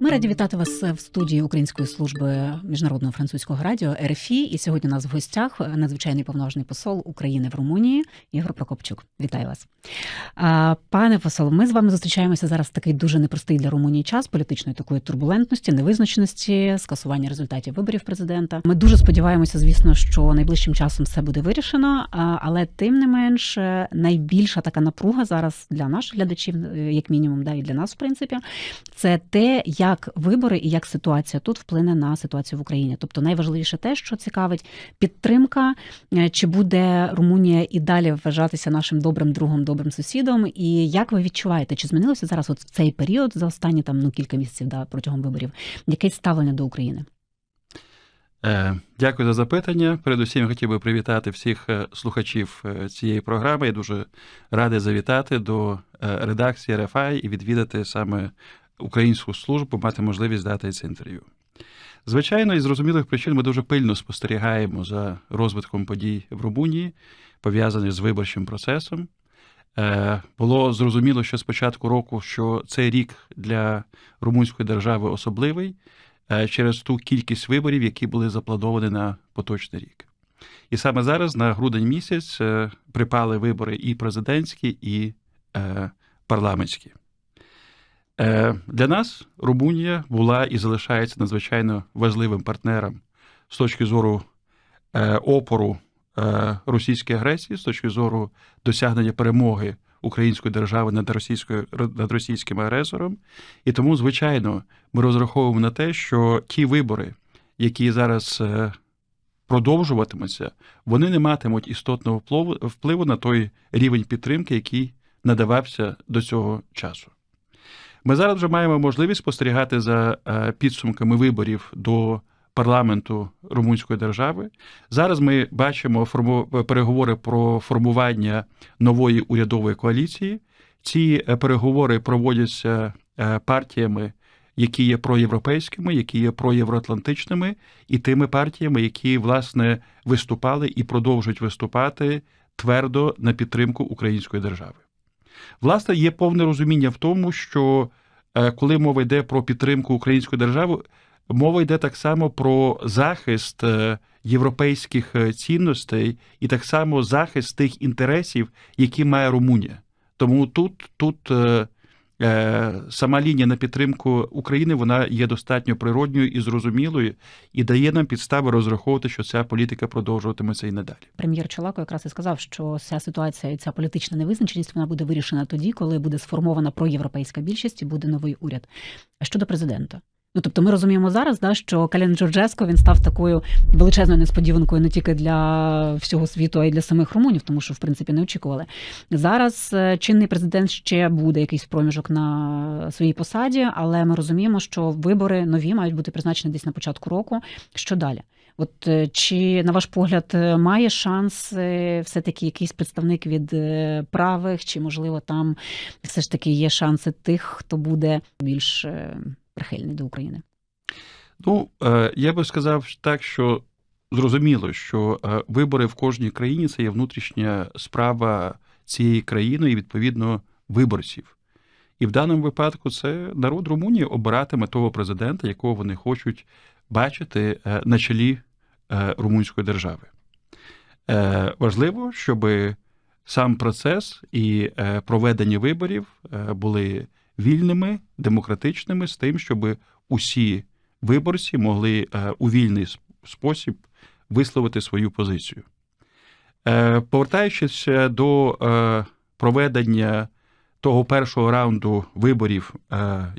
Ми раді вітати вас в студії Української служби міжнародного французького радіо РФІ. І сьогодні у нас в гостях надзвичайний повноважний посол України в Румунії Ігор Прокопчук. Вітаю вас, пане посол. Ми з вами зустрічаємося зараз в такий дуже непростий для Румунії час політичної такої турбулентності, невизначеності, скасування результатів виборів президента. Ми дуже сподіваємося, звісно, що найближчим часом все буде вирішено. Але тим не менш, найбільша така напруга зараз для наших глядачів, як мінімум, да і для нас, в принципі, це те, як вибори і як ситуація тут вплине на ситуацію в Україні. Тобто найважливіше те, що цікавить підтримка, е, чи буде Румунія і далі вважатися нашим добрим другом, добрим сусідом. І як ви відчуваєте, чи змінилося зараз от в цей період за останні там ну кілька місяців да, протягом виборів якесь ставлення до України? Е, дякую за запитання. Передусім, хотів би привітати всіх е, слухачів цієї програми. Я дуже радий завітати до редакції РФА і відвідати саме українську службу, мати можливість дати це інтерв'ю. Звичайно, із зрозумілих причин ми дуже пильно спостерігаємо за розвитком подій в Румунії, пов'язаних з виборчим процесом. Е, було зрозуміло, що з початку року, що цей рік для румунської держави особливий е, через ту кількість виборів, які були заплановані на поточний рік. І саме зараз, на грудень місяць, е, припали вибори і президентські, і парламентські. Е, для нас Румунія була і залишається надзвичайно важливим партнером з точки зору е, опору е, російської агресії, з точки зору досягнення перемоги української держави над російською над російським агресором. І тому, звичайно, ми розраховуємо на те, що ті вибори, які зараз продовжуватимуться, вони не матимуть істотного впливу на той рівень підтримки, який надавався до цього часу. Ми зараз вже маємо можливість спостерігати за е, підсумками виборів до парламенту Румунської держави. Зараз ми бачимо переговори про формування нової урядової коаліції. Ці е, переговори проводяться е, партіями, які є проєвропейськими, які є проєвроатлантичними, і тими партіями, які власне виступали і продовжують виступати твердо на підтримку української держави. Власне, є повне розуміння в тому, що е, коли мова йде про підтримку української держави, мова йде так само про захист е, європейських е, цінностей і так само захист тих інтересів, які має Румунія. Тому тут, тут сама лінія на підтримку України вона є достатньо природньою і зрозумілою і дає нам підстави розраховувати, що ця політика продовжуватиметься і надалі. Прем'єр Чолако якраз і сказав, що ця ситуація і ця політична невизначеність вона буде вирішена тоді, коли буде сформована проєвропейська більшість і буде новий уряд. А щодо президента. Ну, тобто, ми розуміємо зараз, да, що Калін Джорджеско він став такою величезною несподіванкою не тільки для всього світу, а й для самих румунів, тому що в принципі не очікували. Зараз е, чинний президент ще буде якийсь проміжок на своїй посаді, але ми розуміємо, що вибори нові мають бути призначені десь на початку року. Що далі? От е, чи на ваш погляд е, має шанс все таки якийсь представник від правих, чи можливо там все ж таки є шанси тих, хто буде більш прихильний до України? Ну е, я би сказав так, що зрозуміло, що е, вибори в кожній країні це є внутрішня справа цієї країни і відповідно виборців. І в даному випадку це народ Румунії обиратиме того президента, якого вони хочуть бачити е, на чолі румунської держави. Важливо, щоб сам процес і проведення виборів були вільними, демократичними, з тим, щоб усі виборці могли е, у вільний спосіб висловити свою позицію. Е, повертаючись до е, проведення того першого раунду виборів,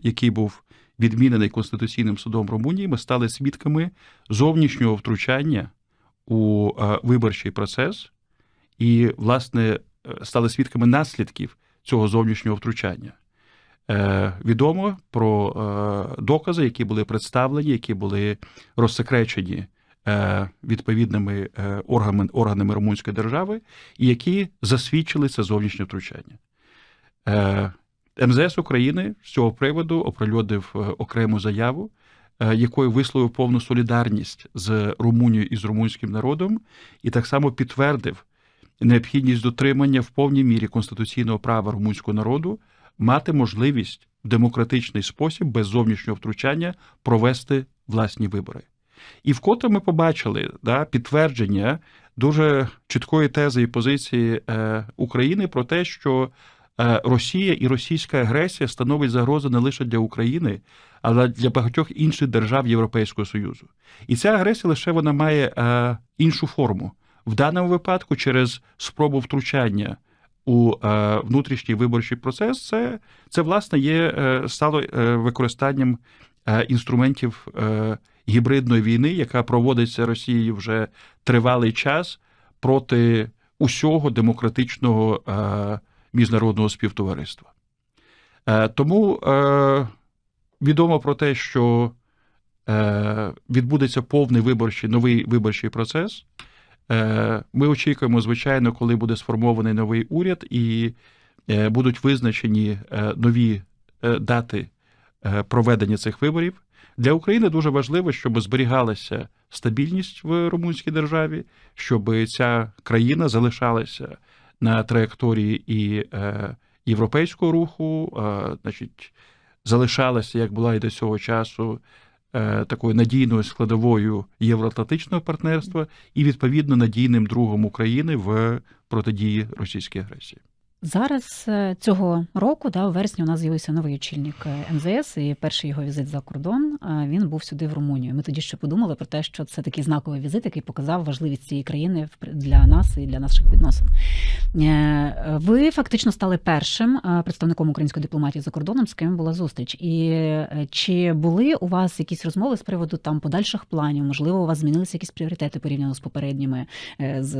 який був відмінений Конституційним судом Румунії, ми стали свідками зовнішнього втручання у виборчий процес і, власне, стали свідками наслідків цього зовнішнього втручання. Е, відомо про е, докази, які були представлені, які були розсекречені е, відповідними органами органами Румунської держави, і які засвідчили це зовнішнє втручання. МЗС України з цього приводу оприлюднив окрему заяву, якою висловив повну солідарність з Румунією і з румунським народом, і так само підтвердив необхідність дотримання в повній мірі конституційного права румунського народу мати можливість в демократичний спосіб, без зовнішнього втручання, провести власні вибори. І вкотре ми побачили да, підтвердження дуже чіткої тези і позиції е, України про те, що е, Росія і російська агресія становить загрозу не лише для України, але для багатьох інших держав Європейського Союзу. І ця агресія лише вона має е, іншу форму. В даному випадку, через спробу втручання у е, внутрішній виборчий процес, це, це власне є е, стало е, використанням інструментів гібридної війни, яка проводиться Росією вже тривалий час проти усього демократичного міжнародного співтовариства. Тому відомо про те, що відбудеться повний виборчий новий виборчий процес. Е, Ми очікуємо, звичайно, коли буде сформований новий уряд і е, будуть визначені е, нові дати проведення цих виборів. Для України дуже важливо, щоб зберігалася стабільність в румунській державі, щоб ця країна залишалася на траєкторії і європейського руху, значить, залишалася, як була і до цього часу, такою надійною складовою євроатлантичного партнерства і відповідно надійним другом України в протидії російській агресії. Зараз е, цього року, да, у вересні, у нас з'явився новий очільник е, МЗС, і перший його візит за кордон е, він був сюди в Румунію. Ми тоді ще подумали про те, що це такий знаковий візит, який показав важливість цієї країни для нас і для наших відносин. Ви фактично стали першим представником української дипломатії за кордоном, з ким була зустріч. І чи були у вас якісь розмови з приводу там подальших планів? Можливо, у вас змінилися якісь пріоритети порівняно з попередніми з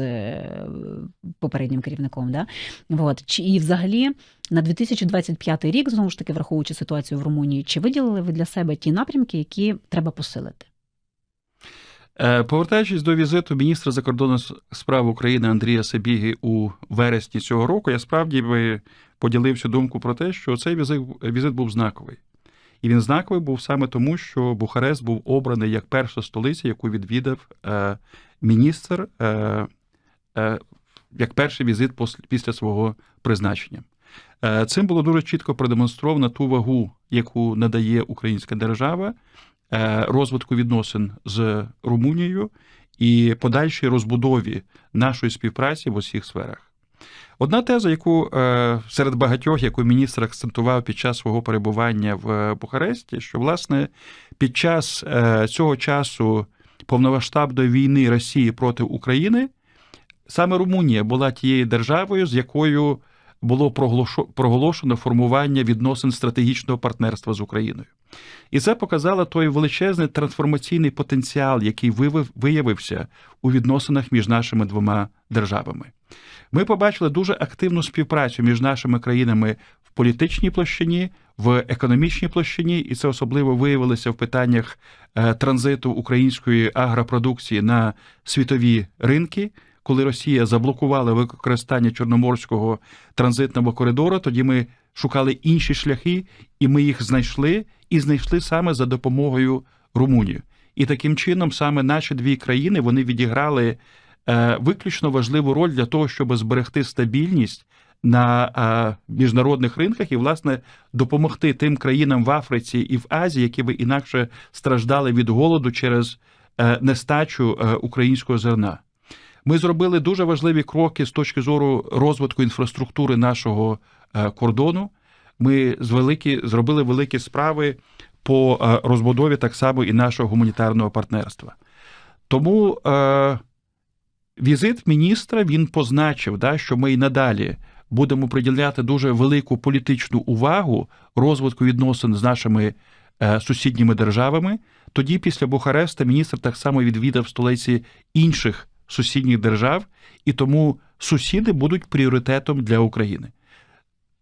попереднім керівником? Да? От. Чи і взагалі на 2025 рік, знову ж таки, враховуючи ситуацію в Румунії, чи виділили ви для себе ті напрямки, які треба посилити? Е, Повертаючись до візиту міністра закордонних справ України Андрія Сабіги у вересні цього року, я справді би поділився думку про те, що цей візит, візит був знаковий. І він знаковий був саме тому, що Бухарест був обраний як перша столиця, яку відвідав е, міністр е, як перший візит після свого призначення. Е, цим було дуже чітко продемонстровано ту вагу, яку надає українська держава е, розвитку відносин з Румунією і подальшій розбудові нашої співпраці в усіх сферах. Одна теза, яку е, серед багатьох, яку міністр акцентував під час свого перебування в Бухаресті, що власне під час цього часу повномасштабної війни Росії проти України саме Румунія була тією державою, з якою було проголошено формування відносин стратегічного партнерства з Україною. І це показало той величезний трансформаційний потенціал, який виявився у відносинах між нашими двома державами. Ми побачили дуже активну співпрацю між нашими країнами в політичній площині, в економічній площині, і це особливо виявилося в питаннях е, транзиту української агропродукції на світові ринки. Коли Росія заблокувала використання Чорноморського транзитного коридору, тоді ми шукали інші шляхи, і ми їх знайшли, і знайшли саме за допомогою Румунії. І таким чином саме наші дві країни вони відіграли е, виключно важливу роль для того, щоб зберегти стабільність на е, міжнародних ринках і, власне, допомогти тим країнам в Африці і в Азії, які би інакше страждали від голоду через е, нестачу українського зерна. Ми зробили дуже важливі кроки з точки зору розвитку інфраструктури нашого е, кордону. Ми з великі, зробили великі справи по е, розбудові так само і нашого гуманітарного партнерства. Тому е, візит міністра він позначив, да, що ми і надалі будемо приділяти дуже велику політичну увагу розвитку відносин з нашими е, сусідніми державами. Тоді, після Бухареста, міністр так само відвідав столиці інших сусідніх держав, і тому сусіди будуть пріоритетом для України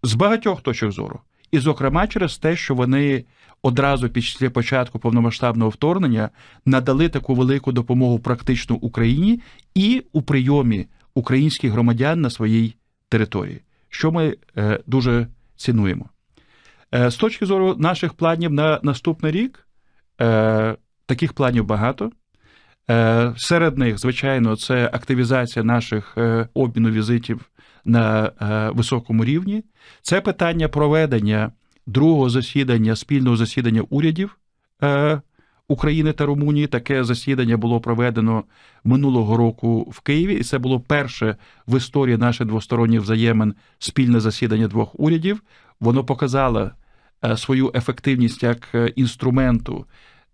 з багатьох точок зору. І, зокрема, через те, що вони одразу після початку повномасштабного вторгнення надали таку велику допомогу практично Україні і у прийомі українських громадян на своїй території, що ми е, дуже цінуємо. Е, з точки зору наших планів на наступний рік, е, таких планів багато. Е, Серед них, звичайно, це активізація наших е, обміну візитів на е, високому рівні. Це питання проведення другого засідання, спільного засідання урядів України та Румунії. Таке засідання було проведено минулого року в Києві, і це було перше в історії наших двосторонніх взаємин спільне засідання двох урядів. Воно показало свою ефективність як інструменту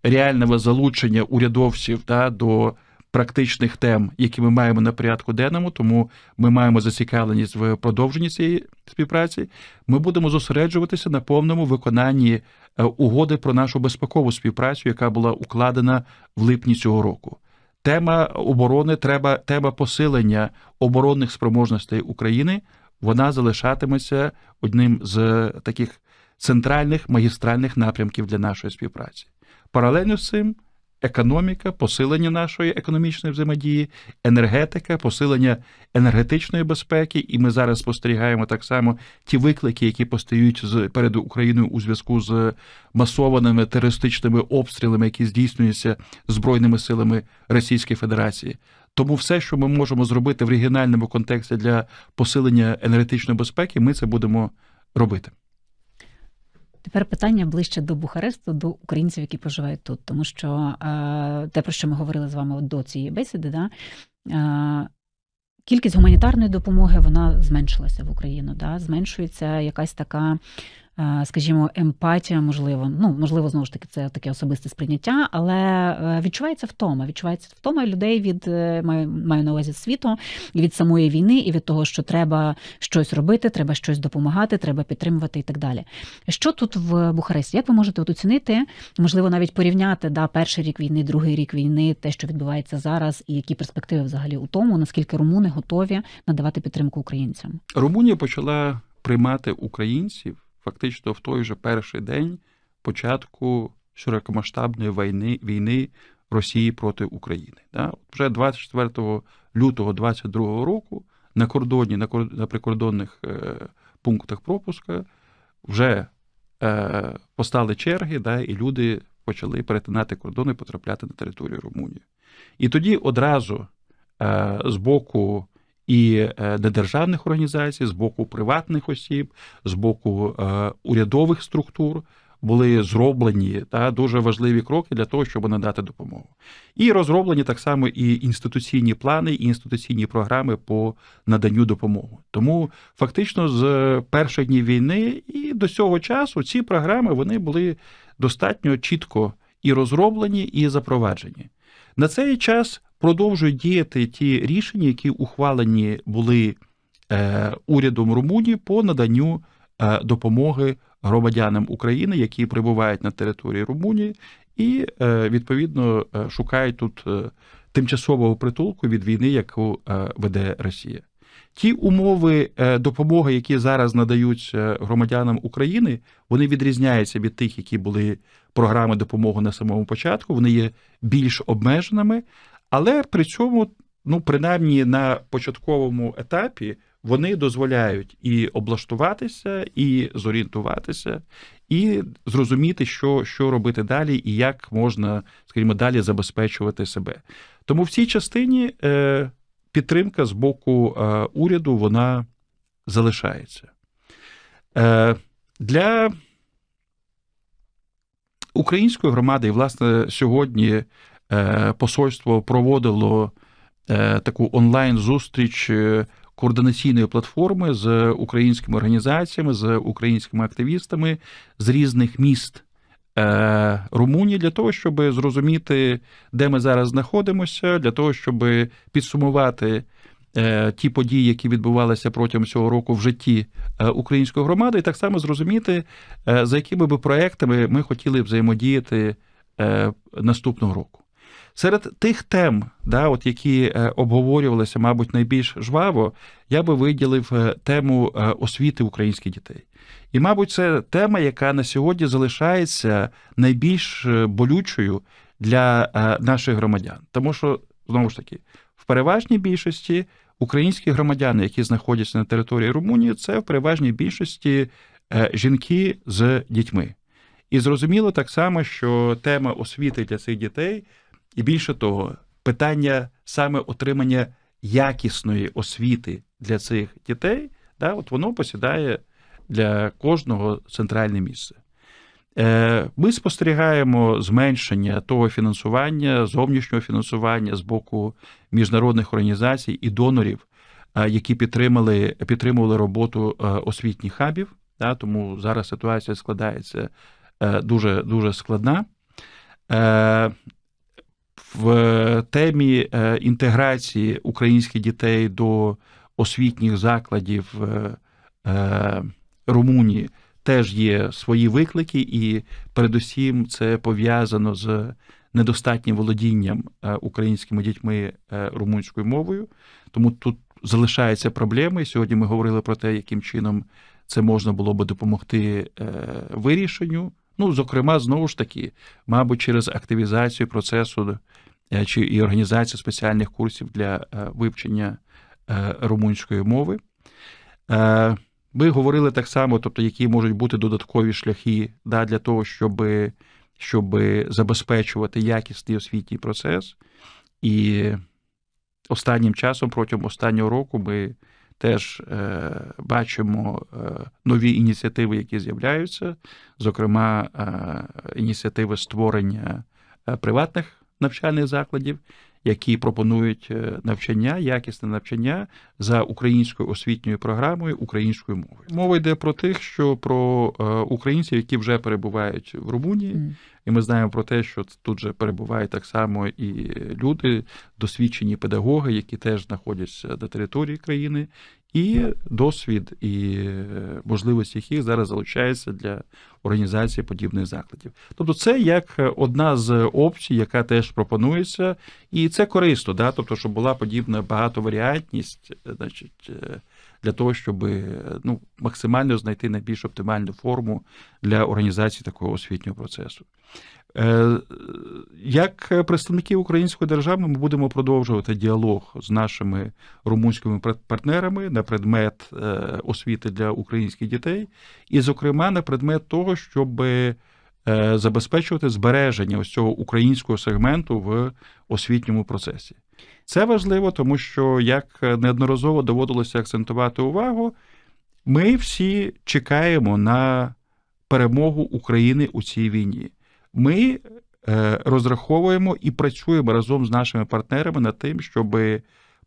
реального залучення урядовців та до практичних тем, які ми маємо на порядку денному, тому ми маємо зацікавленість в продовженні цієї співпраці. Ми будемо зосереджуватися на повному виконанні е, угоди про нашу безпекову співпрацю, яка була укладена в липні цього року. Тема оборони, треба тема посилення оборонних спроможностей України. Вона залишатиметься одним з таких центральних магістральних напрямків для нашої співпраці. Паралельно з цим економіка, посилення нашої економічної взаємодії, енергетика, посилення енергетичної безпеки. І ми зараз спостерігаємо так само ті виклики, які постають з перед Україною у зв'язку з масованими терористичними обстрілами, які здійснюються збройними силами Російської Федерації. Тому все, що ми можемо зробити в регіональному контексті для посилення енергетичної безпеки, ми це будемо робити. Тепер питання ближче до Бухаресту, до українців, які проживають тут, тому що е, те, про що ми говорили з вами до цієї бесіди, да, е, кількість гуманітарної допомоги вона зменшилася в Україну. Да, Зменшується якась така, скажімо, емпатія, можливо, ну можливо, знову ж таки, це таке особисте сприйняття, але е, відчувається втома. Відчувається втома людей від е, маю, маю на увазі світу від самої війни, і від того, що треба щось робити, треба щось допомагати, треба підтримувати і так далі. Що тут в Бухаресті? Як ви можете от оцінити, можливо, навіть порівняти да, перший рік війни, другий рік війни, те, що відбувається зараз, і які перспективи взагалі у тому, наскільки румуни готові надавати підтримку українцям? Румунія почала приймати українців фактично в той же перший день початку широкомасштабної війни, війни Росії проти України. Да? Вже 24 лютого 2022 року на кордоні, на, на прикордонних е, пунктах пропуска вже е, постали черги, да, і люди почали перетинати кордони потрапляти на територію Румунії. І тоді одразу е, з боку і недержавних організацій, з боку приватних осіб, з боку е, урядових структур були зроблені та дуже важливі кроки для того, щоб надати допомогу. І розроблені так само і інституційні плани, і інституційні програми по наданню допомоги. Тому фактично з перших днів війни і до цього часу ці програми вони були достатньо чітко і розроблені, і запроваджені. На цей час продовжують діяти ті рішення, які ухвалені були е, урядом Румунії по наданню е, допомоги громадянам України, які прибувають на території Румунії, і е, відповідно шукають тут тимчасового притулку від війни, яку веде Росія. Ті умови допомоги, які зараз надаються громадянам України, вони відрізняються від тих, які були програми допомоги на самому початку. Вони є більш обмеженими, але при цьому, ну принаймні на початковому етапі, вони дозволяють і облаштуватися, і зорієнтуватися, і зрозуміти, що, що робити далі, і як можна, скажімо, далі забезпечувати себе. Тому в цій частині е, підтримка з боку е, уряду вона залишається. Е, для української громади, і, власне, сьогодні посольство проводило е, таку онлайн-зустріч е, координаційної платформи з українськими організаціями, з українськими активістами з різних міст е, Румунії для того, щоб зрозуміти, де ми зараз знаходимося, для того, щоб підсумувати е, ті події, які відбувалися протягом цього року в житті е, української громади, і так само зрозуміти, е, за якими би проектами ми хотіли взаємодіяти е, наступного року. Серед тих тем, да, от які е, обговорювалися, мабуть, найбільш жваво, я би виділив е, тему е, освіти українських дітей. І, мабуть, це тема, яка на сьогодні залишається найбільш болючою для наших громадян. Тому що, знову ж таки, в переважній більшості українські громадяни, які знаходяться на території Румунії, це в переважній більшості жінки з дітьми. І зрозуміло так само, що тема освіти для цих дітей, і більше того, питання саме отримання якісної освіти для цих дітей, да, от воно посідає для кожного центральне місце. Е, Ми спостерігаємо зменшення того фінансування, зовнішнього фінансування з боку міжнародних організацій і донорів, е, які підтримали, підтримували роботу е, освітніх хабів. Да, Тому зараз ситуація складається дуже, дуже складна. Е, В темі е, інтеграції українських дітей до освітніх закладів е, е, Румунії теж є свої виклики, і передусім це пов'язано з недостатнім володінням е, українськими дітьми е, румунською мовою. Тому тут залишаються проблеми. Сьогодні ми говорили про те, яким чином це можна було би допомогти е, вирішенню. Ну, зокрема, знову ж таки, мабуть, через активізацію процесу е, чи і організацію спеціальних курсів для е, вивчення е, румунської мови. Е, Ми говорили так само, тобто, які можуть бути додаткові шляхи да, для того, щоб, щоб забезпечувати якісний освітній процес. І останнім часом, протягом останнього року, ми теж е, бачимо е, нові ініціативи, які з'являються, зокрема, е, ініціативи створення е, приватних навчальних закладів, які пропонують е, навчання, якісне навчання за українською освітньою програмою, українською мовою. Мова йде про тих, що про е, українців, які вже перебувають в Румунії, і ми знаємо про те, що тут же перебувають так само і люди, досвідчені педагоги, які теж знаходяться на території країни, і досвід і е, можливості яких зараз залучаються для організації подібних закладів. Тобто, це як одна з опцій, яка теж пропонується, і це корисно, да? тобто, щоб була подібна багатоваріантність, е, значить. е, Для того, щоб ну, максимально знайти найбільш оптимальну форму для організації такого освітнього процесу. Е, Як представники української держави, ми будемо продовжувати діалог з нашими румунськими партнерами на предмет е, освіти для українських дітей, і, зокрема, на предмет того, щоб е, забезпечувати збереження ось цього українського сегменту в освітньому процесі. Це важливо, тому що як неодноразово доводилося акцентувати увагу, ми всі чекаємо на перемогу України у цій війні. Ми е, розраховуємо і працюємо разом з нашими партнерами над тим, щоб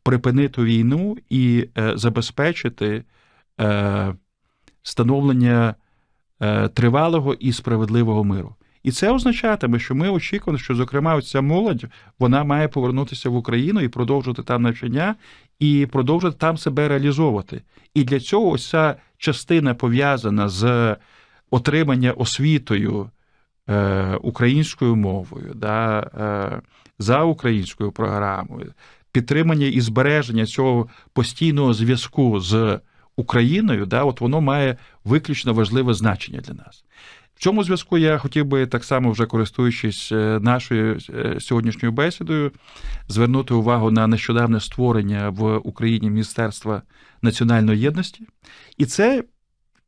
припинити війну і е, забезпечити е, становлення тривалого і справедливого миру. І це означатиме, що ми очікуємо, що, зокрема, ця молодь вона має повернутися в Україну і продовжувати там навчання, і продовжувати там себе реалізовувати. І для цього ось ця частина пов'язана з отримання освітою українською мовою, да, е, за українською програмою, підтримання і збереження цього постійного зв'язку з Україною, да, от воно має виключно важливе значення для нас. В цьому зв'язку я хотів би так само, вже користуючись е, нашою е, сьогоднішньою бесідою, звернути увагу на нещодавне створення в Україні Міністерства національної єдності. І це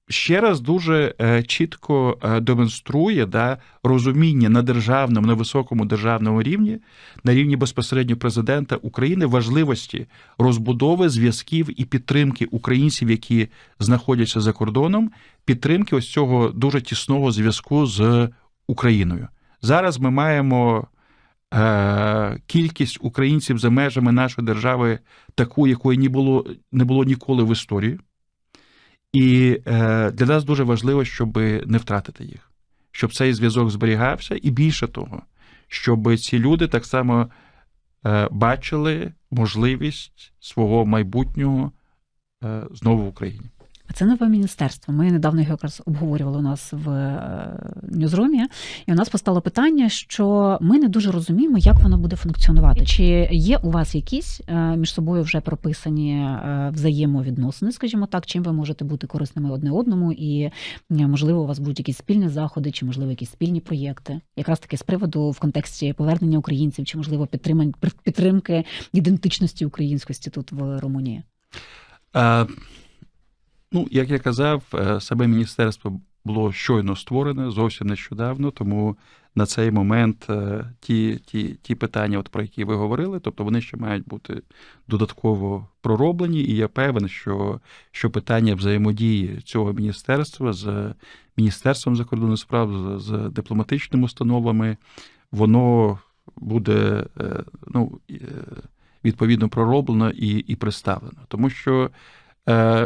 ще раз дуже е, чітко е, демонструє да, розуміння на державному, на високому державному рівні, на рівні безпосередньо президента України важливості розбудови зв'язків і підтримки українців, які знаходяться за кордоном, підтримки ось цього дуже тісного зв'язку з Україною. Зараз ми маємо. е, Кількість українців за межами нашої держави таку, якої не було не було ніколи в історії. І е, для нас дуже важливо, щоб не втратити їх, щоб цей зв'язок зберігався, і більше того, щоб ці люди так само е, бачили можливість свого майбутнього е, знову в Україні. А це нове міністерство. Ми недавно його якраз обговорювали у нас в е, ньюзрумі, і у нас постало питання, що ми не дуже розуміємо, як воно буде функціонувати. Чи є у вас якісь е, між собою вже прописані е, взаємовідносини, скажімо так, чим ви можете бути корисними одне одному, і можливо у вас будуть якісь спільні заходи, чи можливо якісь спільні проєкти, якраз таки з приводу в контексті повернення українців, чи можливо підтримань підтримки ідентичності українськості тут в Румунії. А, ну, як я казав, саме міністерство було щойно створене зовсім нещодавно, тому на цей момент е, ті, ті, ті питання, от про які ви говорили, тобто вони ще мають бути додатково пророблені, і я певен, що, що питання взаємодії цього міністерства з Міністерством закордонних справ, з, дипломатичними установами, воно буде е, ну, е, відповідно пророблено і, і представлено. Тому що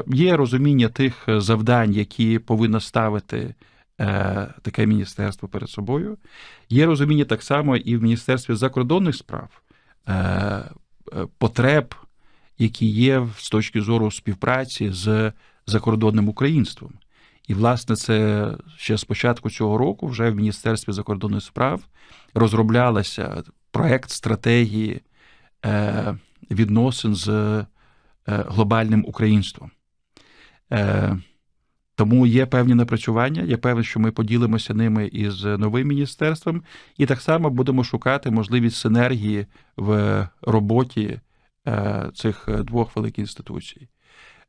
є розуміння тих завдань, які повинно ставити е, таке міністерство перед собою. Є розуміння так само і в Міністерстві закордонних справ е, е, потреб, які є з точки зору співпраці з закордонним українством. І, власне, це ще з початку цього року, вже в Міністерстві закордонних справ розроблялася проект стратегії е, відносин з е, глобальним українством. Е, тому є певні напрацювання. Я певен, що ми поділимося ними із новим міністерством, і так само будемо шукати можливість синергії в роботі е, цих двох великих інституцій.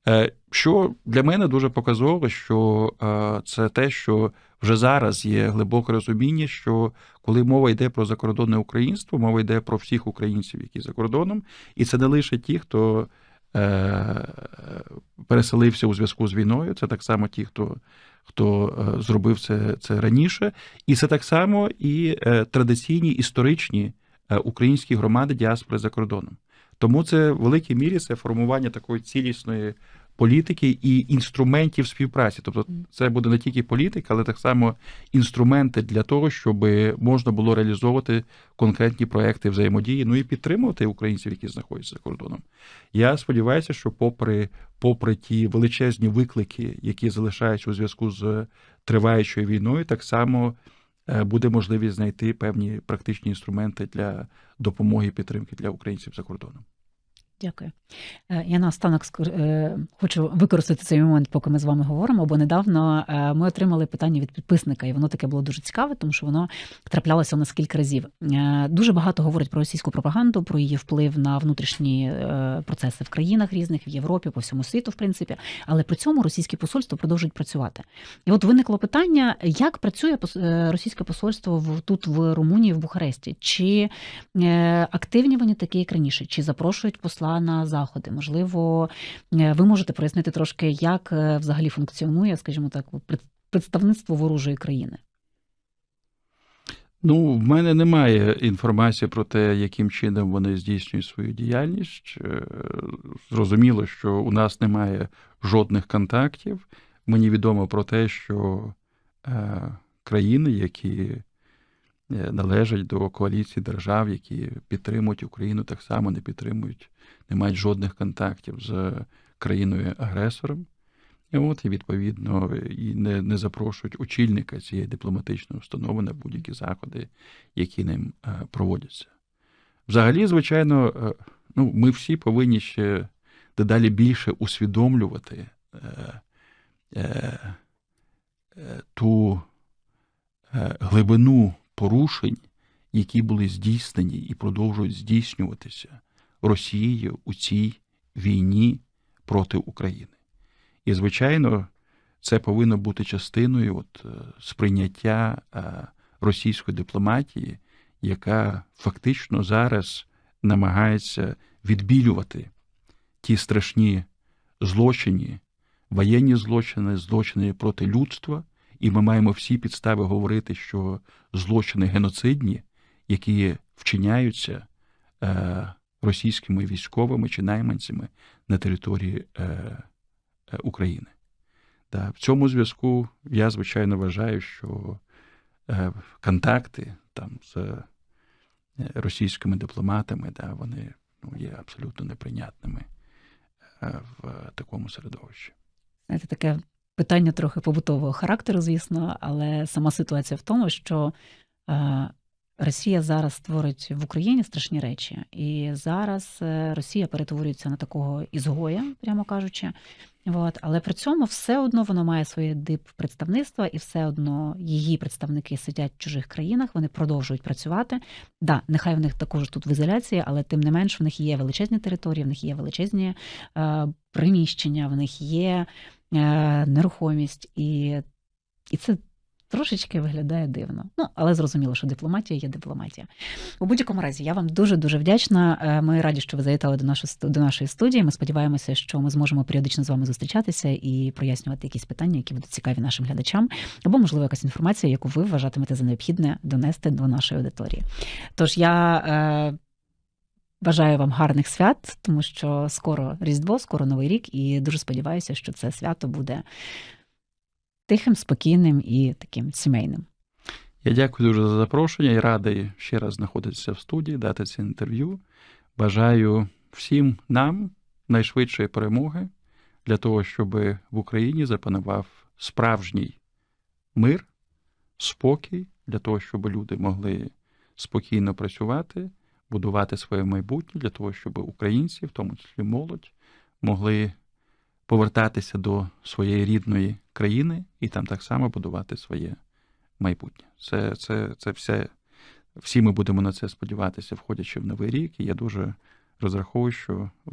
Е, Що для мене дуже показово, що е, це те, що вже зараз є глибоке розуміння, що коли мова йде про закордонне українство, мова йде про всіх українців, які за кордоном, і це не лише ті, хто е, переселився у зв'язку з війною, це так само ті, хто хто е, зробив це, це раніше, і це так само і е, традиційні історичні е, українські громади діаспори за кордоном. Тому це в великій мірі це формування такої цілісної політики і інструментів співпраці. Тобто, це буде не тільки політика, але так само інструменти для того, щоб можна було реалізовувати конкретні проекти взаємодії, ну і підтримувати українців, які знаходяться за кордоном. Я сподіваюся, що, попри попри ті величезні виклики, які залишаються у зв'язку з триваючою війною, так само. е, Буде можливість знайти певні практичні інструменти для допомоги і підтримки для українців за кордоном. Дякую. Е, Я наостанок скор- е, хочу використати цей момент, поки ми з вами говоримо, бо недавно е, ми отримали питання від підписника, і воно таке було дуже цікаве, тому що воно траплялося у нас кілька разів. Дуже багато говорять про російську пропаганду, про її вплив на внутрішні процеси в країнах різних, в Європі, по всьому світу, в принципі. Але при цьому російське посольство продовжують працювати. І от виникло питання, як працює російське посольство в тут в Румунії, в Бухаресті? Чи активні вони такі, як раніше? Чи запрошують посла на заходи? Можливо, е, ви можете прояснити трошки, як е, взагалі функціонує, скажімо так, представництво ворожої країни? Ну, в мене немає інформації про те, яким чином вони здійснюють свою діяльність. Е, Зрозуміло, що у нас немає жодних контактів. Мені відомо про те, що країни, які належать до коаліції держав, які підтримують Україну, так само не підтримують, не мають жодних контактів з країною-агресором. От, і відповідно, і не, не запрошують очільника цієї дипломатичної установи на будь-які заходи, які ним е, проводяться. Взагалі, звичайно, е, ну, ми всі повинні ще дедалі більше усвідомлювати е, е, е, ту е, глибину порушень, які були здійснені і продовжують здійснюватися Росією у цій війні проти України. І, звичайно, це повинно бути частиною от, е, сприйняття е, російської дипломатії, яка фактично зараз намагається відбілювати ті страшні злочини, воєнні злочини, злочини проти людства. І ми маємо всі підстави говорити, що злочини геноцидні, які вчиняються е, російськими військовими чи найманцями на території е, е, України. В цьому зв'язку я, звичайно, вважаю, що контакти там з російськими дипломатами, да, вони ну, є абсолютно неприйнятними в такому середовищі. Знаєте, таке питання трохи побутового характеру, звісно, але сама ситуація в тому, що е, Росія зараз створить в Україні страшні речі, і зараз е, Росія перетворюється на такого ізгоя, прямо кажучи. От, але при цьому все одно вона має своє дип представництва, і все одно її представники сидять в чужих країнах, вони продовжують працювати. Да, нехай в них також тут в ізоляції, але тим не менш в них є величезні території, в них є величезні е, приміщення, в них є нерухомість, і, і це трошечки виглядає дивно. Ну, але зрозуміло, що дипломатія є дипломатія. У будь-якому разі, я вам дуже дуже вдячна. Е, Ми раді, що ви завітали до нашої до нашої студії. Ми сподіваємося, що ми зможемо періодично з вами зустрічатися і прояснювати якісь питання, які будуть цікаві нашим глядачам, або можливо якась інформація, яку ви вважатимете за необхідне донести до нашої аудиторії. Тож я. Бажаю вам гарних свят, тому що скоро Різдво, скоро Новий рік, і дуже сподіваюся, що це свято буде тихим, спокійним і таким сімейним. Я дякую дуже за запрошення і радий ще раз знаходитися в студії, дати це інтерв'ю. Бажаю всім нам найшвидшої перемоги для того, щоб в Україні запанував справжній мир, спокій, для того, щоб люди могли спокійно працювати, будувати своє майбутнє, для того, щоб українці, в тому числі молодь, могли повертатися до своєї рідної країни і там так само будувати своє майбутнє. Це, це, це все, всі ми будемо на це сподіватися, входячи в новий рік. І я дуже розраховую, що